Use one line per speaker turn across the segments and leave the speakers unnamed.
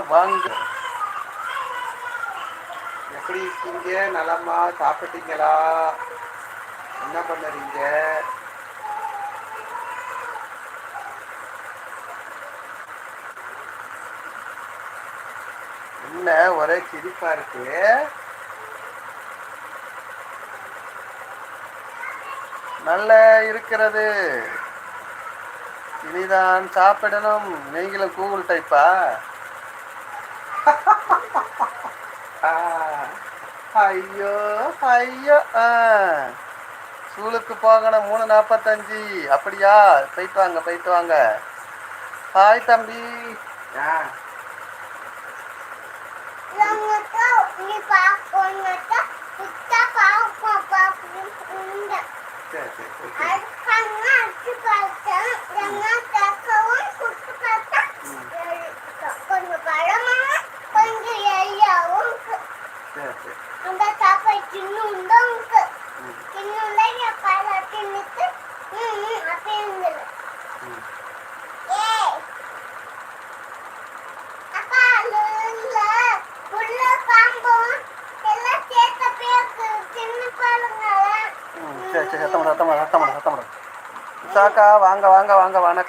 வாங்க எப்படி இருக்கீங்க? நலமா? சாப்பிட்டீங்களா? என்ன பண்ணுறீங்க? என்ன? ஒரே சிரிப்பா இருக்கு. நல்ல இருக்கிறது. இனிதான் சாப்பிடணும். நீங்களும் கூகுள் டைப்பா ஐயோ ஐயோ ஆ. ஸ்கூலுக்கு போகணும் மூணு நாற்பத்தஞ்சு அப்படியா? போயிட்டு வாங்க போயிட்டு வாங்க. ஹாய் தம்பி. ஆ.
Langata, ni pakonata, kita pau papu unda.
சரி சரி சரி
Arkana çıkarsa, langata kawan kutu kata. Konju kalama, konju yayawun.
சரி சரி
Unda capai cinu undang ke.
ம்,
Cinu lagi pala cinu ke. Hmm, apa yang dulu?
ம்.
Eh. அப்பா இல்ல உள்ள பாம்பும் எல்லாம் சேர்த்த பேருக்கு சின்ன பாருங்க
ம், சரி சரி சத்தம் சத்தம் சத்தம் சத்தம் சாக்கா வாங்க வாங்க வாங்க வணக்கம் வணக்கம்
அத போட்டா எழுங்கப்பா
இங்க வா, சத்தம் போடாத.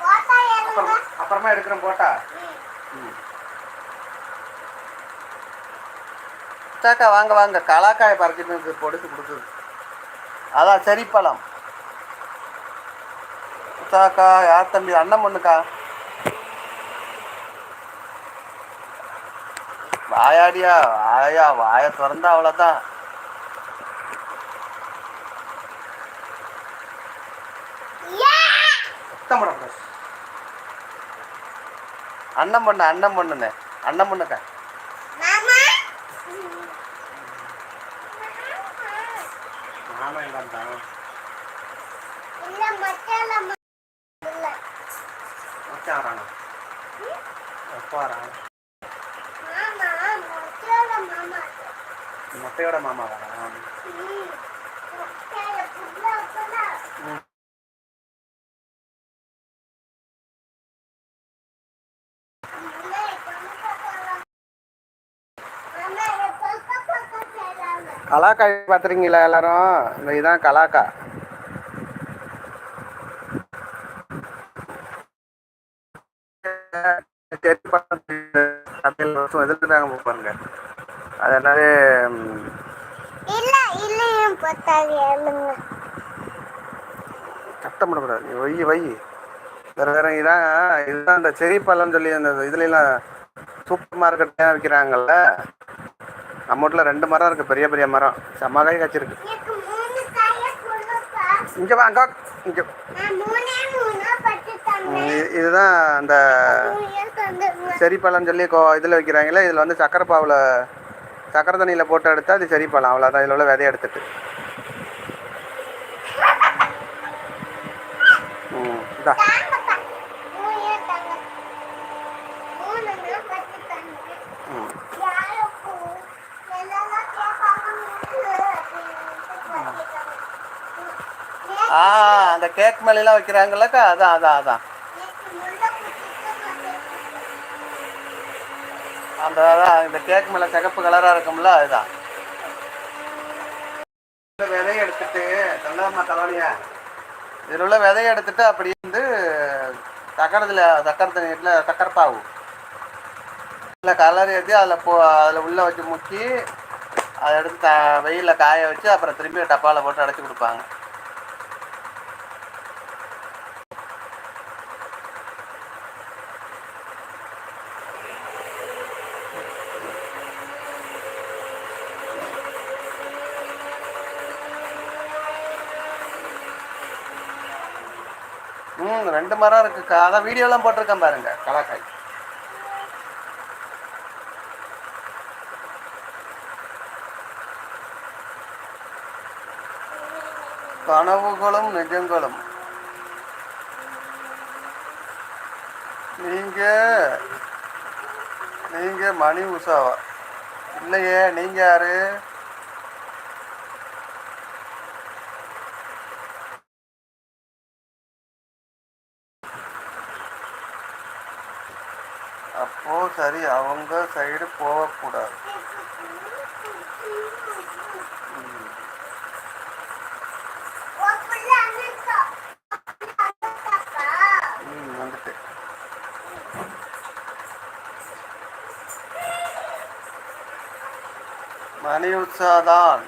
போட்டா எழுங்க
அப்புறமா அப்புறமா எடுக்கிறேன் போட்டா. ம். சாக்கா வாங்க வாங்க. கலாக்காயை பறிச்சுட்டு வந்து பொடிச்சு கொடுக்குது. அதான் சரி பழம் சாக்கா யார் தம்பி? அண்ணன் பொண்ணுக்கா? வாயாடியா வாயா வாயை திறந்தா அவ்வளோதான் சுத்தம் போடக்கூடாது அண்ணன் பொண்ணு அண்ணன் பொண்ணுண்ணே அண்ணன் பொண்ணுக்கா?
மாமா?
எங்க மச்சான் வரானா? எப்போ வரான் மொட்டையோட மாமா வரான்
ம் மச்சால புள்ள புள்ள
ம். கலாக்காய் பார்த்துறீங்களா எல்லாரும்? இந்த இதான் கலாக்கா. சமையல் வருஷம் எதிர்த்துட்டாங்க பாருங்க. அது என்னது சத்தம் வை வை. வேற வேற இதான் இதுதான் இந்த செரி பழம்னு சொல்லி அந்த இதுலாம் சூப்பர் மார்க்கெட்லாம் விற்கிறாங்கல்ல நம்ம வீட்டில் ரெண்டு மரம் இருக்குது பெரிய பெரிய மரம். செம்ம காய் காய்ச்சிருக்கு. இங்கே இங்கே.
மூணா பட்டு தந்தேன்
இதுதான் அந்த செரி பழம்னு சொல்லி கோ இதில் வைக்கிறாங்களே இதில் வந்து சக்கரை பாவில் சக்கரை தண்ணியில் போட்டு எடுத்தா அது செரி பழம் அவ்வளோதான் இதில் உள்ள விதைய எடுத்துட்டு. ம் இதா
தாங்கப்பா மூணே தாங்க மூணுன்னா பட்டு தந்தேன்
ம்
யாருக்கு எல்லாம் கேட்பாங்க
ஆ அந்த கேக் மேலாம் வைக்கிறாங்கல்லக்கா? அதான் அதான் அதான் அந்த அதான் இந்த கேக் மேலே சிகப்பு கலராக இருக்கும்ல அதுதான் விதையை எடுத்துட்டு சொல்லாமா கலவனியா இதில் உள்ள விதையை எடுத்துட்டு அப்படி வந்து சக்கரத்தில் சக்கரை தண்ணியில் சக்கரை பாவு இல்லை கலர் ஏற்றி அதில் போ அதில் உள்ளே வச்சு முக்கி அதை எடுத்து த வெயிலில் காய வச்சு அப்புறம் திரும்பி டப்பாவில் போட்டு அடைச்சி கொடுப்பாங்க. மரம் இருக்குக்கா. அதான் வீடியோலாம் போட்டிருக்கேன் பாருங்க. கலாக்காய். கனவுகளும் நிஜங்களும். நீங்க நீங்க மணி உஷாவா. இல்லையே நீங்க யாரு அப்போ சரி அவங்க சைடு போகக்கூடாது. வந்துட்டு மணி உற்சாதான்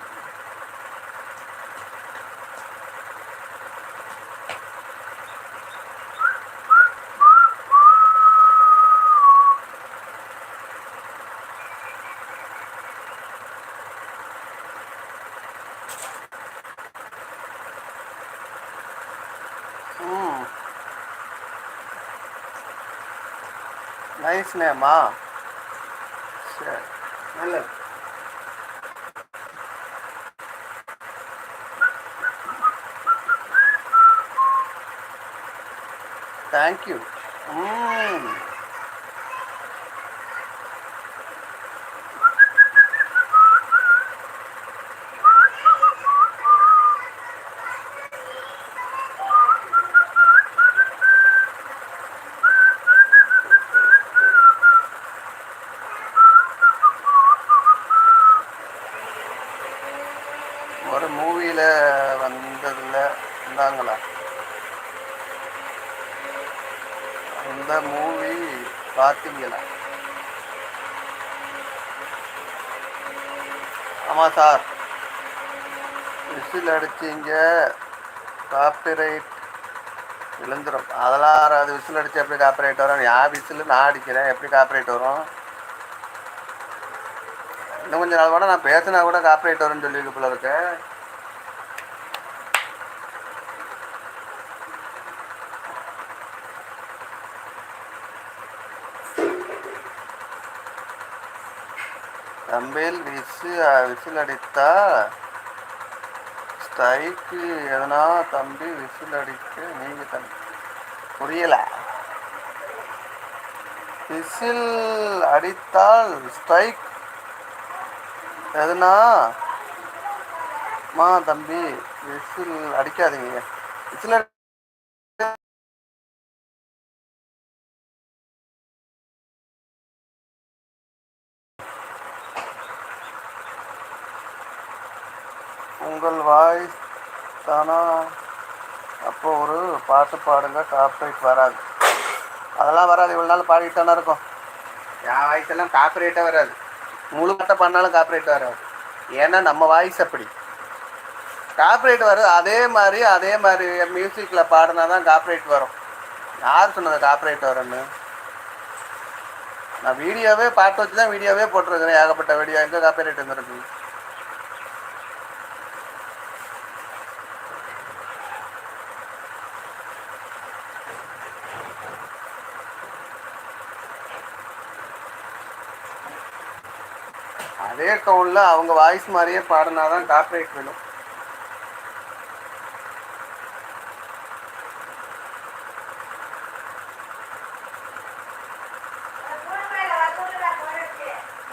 ம் நைஸ் நேமா சரி நல்லது தேங்க்யூ ம் ஒரு மூவியில் வந்ததில் இருந்தாங்களா அந்த மூவி பார்த்தீங்களா ஆமாம் சார் விசில் அடிச்சிங்க காப்பிரைட் விழுந்துடும் அதெல்லாம் ஆறாவது விசில் அடிச்சு எப்படி காப்பிரைட் வரும்? யா விசில் நான் அடிக்கிறேன். எப்படி காப்பிரைட் வரும்? இன்னும் கொஞ்ச நாள் கூட நான் பேசினா கூட காப்பிரைட் வரும்னு சொல்லியிருக்கு போல இருக்கு. தம்பில் விசு விசில் அடித்தா ஸ்ட்ரைக்கு எதனா தம்பி விசில் அடிக்க நீங்க தம்பி புரியல. விசில் அடித்தால் ஸ்ட்ரைக் எதுனா? மா தம்பி விசில் அடிக்காதீங்க. விசில் அடி உங்கள் வாய்ஸ் தானா அப்போ ஒரு பாட்டு பாடுங்க காப்பிரைட் வராது. அதெல்லாம் வராது இவ்வளோ நாள் பாடிட்டு தானே இருக்கும். என் வாய்ஸ் எல்லாம் காப்பிரைட்டாக வராது. முழு பாட்டை பண்ணாலும் காப்பிரைட் வராது. ஏன்னா நம்ம வாய்ஸ் அப்படி. காப்பிரைட் வரும் அதே மாதிரி அதே மாதிரி மியூசிக்கில் பாடினா தான் காப்பிரைட் வரும். யார் சொன்னது காப்பிரைட் வரும்னு? நான் வீடியோவே பாட்டு வச்சு தான் வீடியோவே போட்டிருக்கிறேன். ஏகப்பட்ட வீடியோ எங்கே காப்பிரைட் வந்துருக்கு? அதே டோனில் அவங்க வாய்ஸ் மாதிரியே பாடினா தான் காப்பிரைட் வேணும்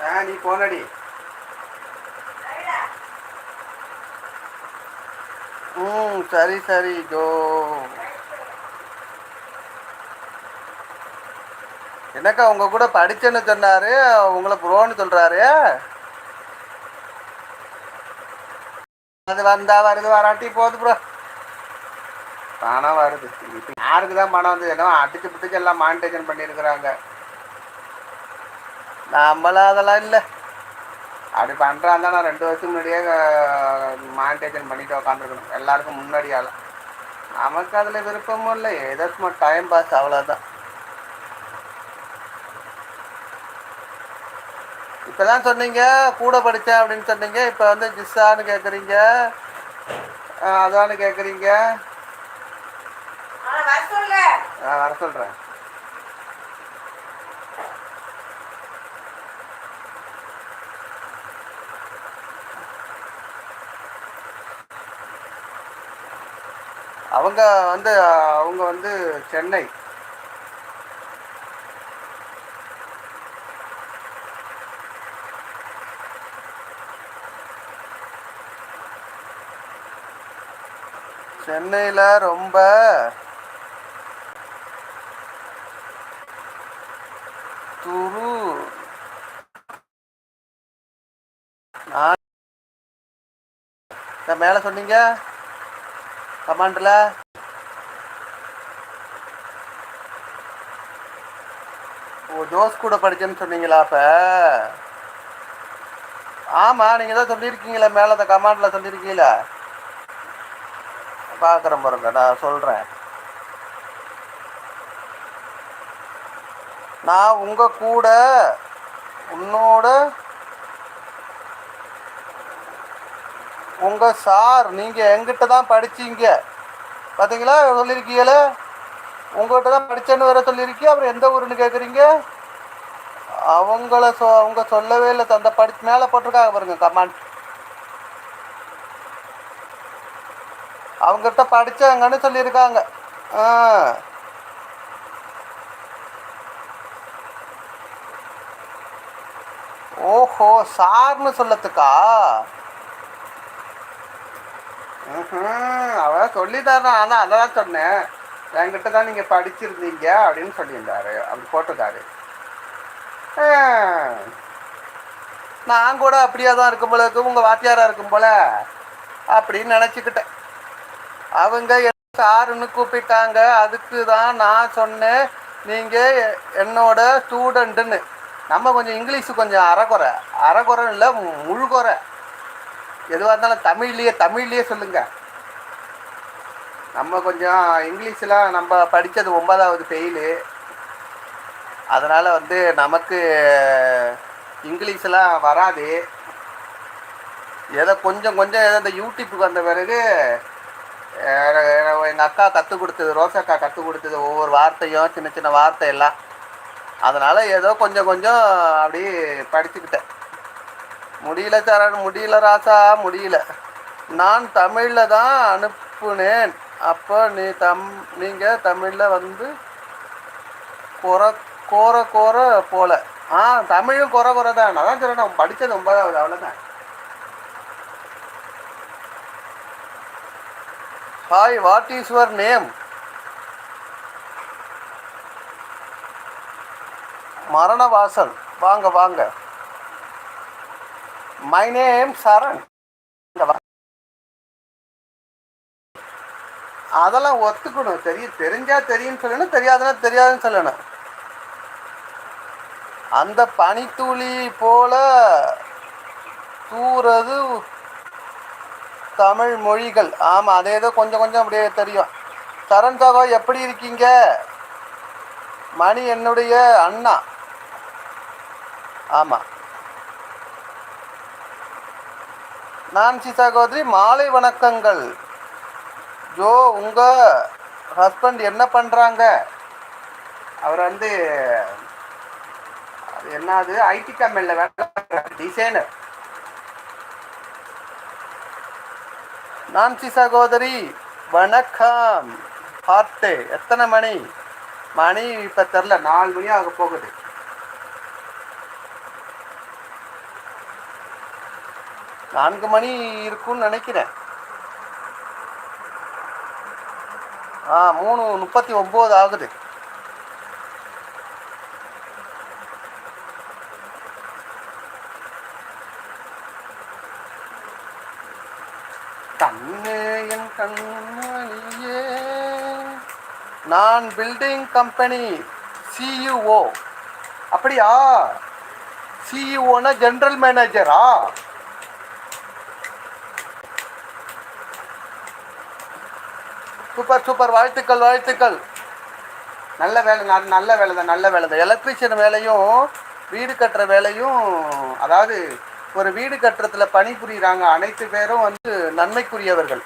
ஆ நீ போனடி ம் சரி சரி ஜோ. என்னக்கா உங்க கூட படிச்சேன்னு சொன்னாரு உங்களை ப்ரோன்னு சொல்றாரு? அது வந்தா வருது வராட்டி போகுது ப்ரோ பணம் வருது. இப்போ யாருக்கு தான் பணம் வந்து என்ன அடிச்சு பிடிச்சு எல்லாம் மானிட்டேஷன் பண்ணியிருக்கிறாங்க. நம்மளாம் அதெல்லாம் இல்லை. அப்படி பண்ணுறாங்க நான் ரெண்டு வருஷத்துக்கு முன்னாடியே மானிட்டேஷன் பண்ணிட்டு உக்காந்துருக்கணும். எல்லாருக்கும் முன்னாடியால். நமக்கு அதில் விருப்பமும் இல்லை. ஏதோ சும்மா டைம் பாஸ் அவ்வளோதான் இப்பதான் சொன்னீங்க கூட படித்தேன் அப்படின்னு சொன்னீங்க இப்போ வந்து ஜிஸ்ஸான்னு கேட்குறீங்க அதான்னு கேட்குறீங்க நான் வர சொல்கிறேன் அவங்க வந்து அவங்க வந்து சென்னை. சென்னையில் ரொம்ப துரு. நான் மேலே சொன்னீங்க. கமாண்டில். ஓ ஜோஸ் கூட படிச்சேன்னு சொன்னீங்களா அப்போ? ஆமாம் நீங்கள் தான் சொல்லியிருக்கீங்களே மேலே அந்த கமாண்டில் சொல்லியிருக்கீங்களே. பார்க்குறேன் பாருங்கடா நான் சொல்கிறேன் நான் உங்கள் கூட உன்னோட உங்கள் சார் நீங்கள் எங்கிட்ட தான் படிச்சீங்க. பார்த்தீங்களா சொல்லியிருக்கீங்களே? உங்கள்கிட்ட தான் படித்தேன்னு வேற சொல்லியிருக்கீங்க. அப்புறம் எந்த ஊருன்னு கேட்குறீங்க அவங்கள சொ அவங்க சொல்லவே இல்லை. அந்த படி மேலே போட்டிருக்காங்க பாருங்க கமாண்ட். அவங்ககிட்ட படிச்சாங்கன்னு சொல்லியிருக்காங்க. ஆ. ஓஹோ சார்னு சொல்லத்துக்கா? ம்ஹும், அவன் சொல்லிட்டாரு ஆனால் அதான் சொன்னேன். என்கிட்ட தான் நீங்கள் படிச்சிருந்தீங்க அப்படின்னு சொல்லியிருந்தாரு. அப்படி போட்டிருக்காரு நான் கூட அப்படியே தான் இருக்கும் போல இருக்கும் உங்கள் வாத்தியாராக இருக்கும் போல அப்படின்னு நினச்சிக்கிட்டேன். அவங்க சாருன்னு கூப்பிட்டாங்க. அதுக்கு தான் நான் சொன்னேன் நீங்கள் என்னோட ஸ்டூடெண்ட்டுன்னு நம்ம கொஞ்சம் இங்கிலீஷு கொஞ்சம் அறகுறை அறகுறை இல்லை முழுகுறை எதுவாக இருந்தாலும் தமிழ்லேயே தமிழ்லேயே சொல்லுங்கள் நம்ம கொஞ்சம் இங்கிலீஷெலாம் நம்ம படித்தது ஒன்பதாவது ஃபெயிலு அதனால் வந்து நமக்கு இங்கிலீஷெலாம் வராது. ஏதோ கொஞ்சம் கொஞ்சம் ஏதோ இந்த யூடியூப்புக்கு வந்த பிறகு எங்கள் அக்கா கற்றுக் கொடுத்தது ரோசக்கா கற்றுக் கொடுத்தது ஒவ்வொரு வார்த்தையும் சின்ன சின்ன வார்த்தை எல்லாம் அதனால் ஏதோ கொஞ்சம் கொஞ்சம் அப்படி படிச்சுக்கிட்டேன். முடியல சரண் முடியல ராசா முடியல. நான் தமிழில் தான் அனுப்புனேன். அப்போ நீ தம் நீங்கள் தமிழில் வந்து குற கோர கோர போல. ஆ தமிழும் குறை குறை தான் அதான் சொல்கிறேன் நான் படித்தது ஒன்பதாவது அவ்வளோதான் hi what is your name மரணவாசல். வாங்க வாங்க. My name Saran. அதெல்லாம் ஒத்துக்கணும். தெரியும் தெரிஞ்சா தெரியும்னு சொல்லணும் தெரியாதுன்னா தெரியாதுன்னு சொல்லணும். அந்த பனித்துளி போல தூறது தமிழ் மொழிகள். ஆமாம் அதே ஏதோ கொஞ்சம் கொஞ்சம் அப்படியே தெரியும். சரண் சகோ எப்படி இருக்கீங்க? மணி என்னுடைய அண்ணா. ஆமாம் நான்சி சகோதரி மாலை வணக்கங்கள். ஜோ உங்கள் ஹஸ்பண்ட் என்ன பண்ணுறாங்க அவர் வந்து அது என்னது ஐடி கம்பெனியில் வேலை டிசைனர் நான்சி சகோதரி வணக்கம் ஹார்ட்டு எத்தனை மணி மணி இப்போ தெரில நாலு மணி ஆக போகுது நான்கு மணி இருக்கும்னு நினைக்கிறேன் ஆ மூணு முப்பத்தி ஒம்பது ஆகுது நான் பில்டிங் கம்பெனி சிஇஓ அப்படியா? சிஇஓனா ஜென்ரல் மேனேஜரா சூப்பர் சூப்பர் வாழ்த்துக்கள் வாழ்த்துக்கள். நல்ல வேலை ந- நல்ல வேலை தான் நல்ல வேலை தான். எலக்ட்ரிஷியன் வேலையும் வீடு கட்டுற வேலையும் அதாவது ஒரு வீடு கட்டுறதுல பணிபுரியுறாங்க அனைத்து பேரும் வந்து நன்மைக்குரியவர்கள்.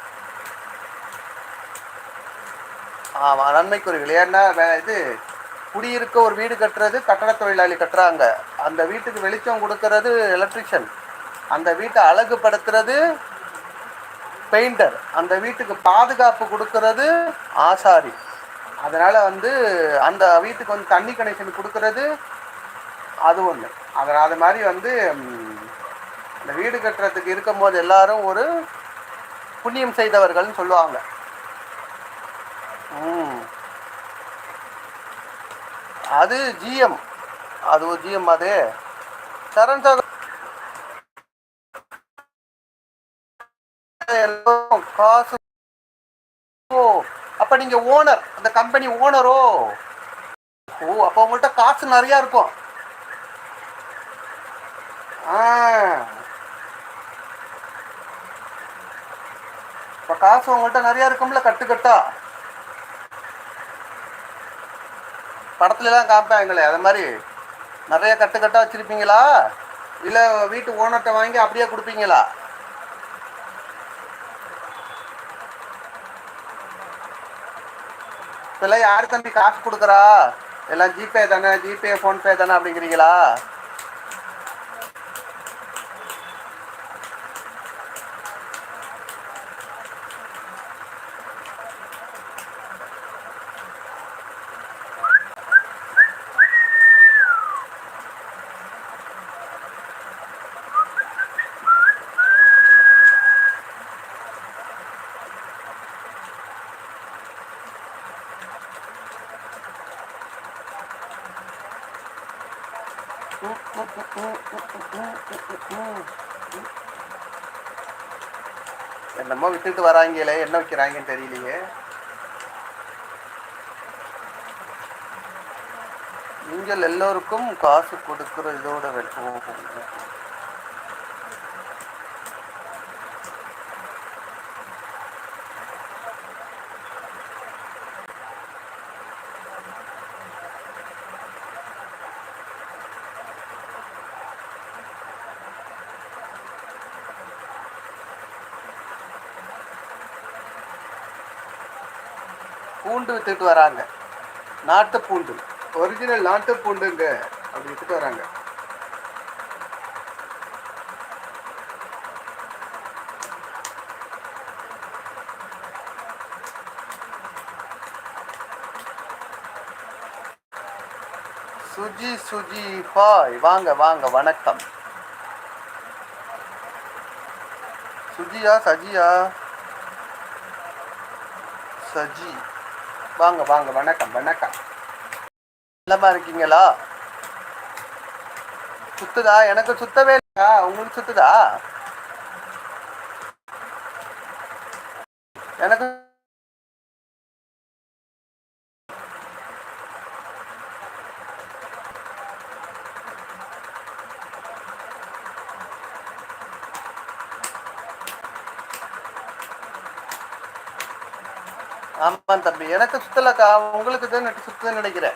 ஆமாம் நன்மைக்குரியவர்கள் ஏன்னா இது குடியிருக்க ஒரு வீடு கட்டுறது கட்டட தொழிலாளி கட்டுறாங்க. அந்த வீட்டுக்கு வெளிச்சம் கொடுக்கறது எலக்ட்ரிஷியன் அந்த வீட்டை அழகுபடுத்துறது பெயிண்டர் அந்த வீட்டுக்கு பாதுகாப்பு கொடுக்கறது ஆசாரி. அதனால் வந்து அந்த வீட்டுக்கு வந்து தண்ணி கனெக்ஷன் கொடுக்கறது அது ஒன்று அதனால் அது மாதிரி வந்து அந்த வீடு கட்டுறதுக்கு இருக்கும்போது எல்லாரும் ஒரு புண்ணியம் செய்தவர்கள்னு சொல்லுவாங்க. அது ஜிஎம். அது ஒரு ஜிஎம் அது. சரண் சார். காசு. ஓ அப்ப நீங்க ஓனர். அந்த கம்பெனி ஓனரோ? ஓ அப்ப உங்கள்கிட்ட காசு நிறைய இருக்கும். ஆ. இப்ப காசு உங்கள்கிட்ட நிறைய இருக்கும்ல கட்டு கட்டா படத்துலலாம் காமிப்பாங்களே அது மாதிரி நிறைய கட்டு வச்சுருப்பீங்களா? இல்லை வீட்டு ஓனர்கிட்ட வாங்கி அப்படியே கொடுப்பீங்களா? இப்போல்லாம் யாரு தம்பி காசு கொடுக்குறா? எல்லாம் ஜிபே தானே ஜிபே ஃபோன்பே தானே அப்படிங்கிறீங்களா? என்னமோ விட்டுட்டு வராங்களே என்ன வைக்கிறாங்கன்னு தெரியலையே. நீங்கள் எல்லோருக்கும் காசு கொடுக்கிற இதோட வெட்டும் பூண்டு வித்துட்டு வராங்க. நாட்டு பூண்டு. ஒரிஜினல் நாட்டு பூண்டுங்க. அப்படி வித்துட்டு வராங்க. சுஜி சுஜி பாய். வாங்க வாங்க. வணக்கம். சுஜியா சஜியா? சஜி. வாங்க வாங்க வணக்கம் வணக்கம். நல்லமா இருக்கீங்களா? சுத்துதா? எனக்கு சுத்தவே இல்லையா? உங்களுக்கு சுத்துதா? எனக்கு ஆமா தம்பி. எனக்கு சுத்தலக்கா. உங்களுக்கு தான் நெட்டு நினைக்கிறேன்.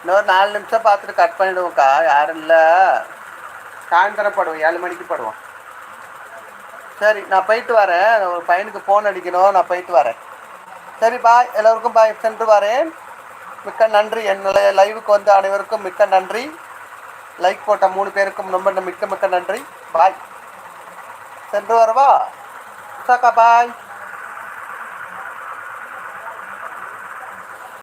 இன்னொரு நாலு நிமிஷம் பார்த்துட்டு கட் பண்ணிடுவோம்க்கா. யாரும் இல்லை. சாயந்தரம் படுவோம். ஏழு மணிக்கு படுவோம். சரி நான் போயிட்டு வரேன். ஒரு பையனுக்கு ஃபோன் அடிக்கணும். நான் போயிட்டு வரேன். சரி பாய் எல்லோருக்கும் பாய் சென்று வரேன். மிக்க நன்றி. என்னுடைய லைவுக்கு வந்த அனைவருக்கும் மிக்க நன்றி. லைக் போட்ட மூணு பேருக்கும் ரொம்ப மிக்க மிக்க நன்றி. பாய் சென்று வரவா? சாக்கா பாய்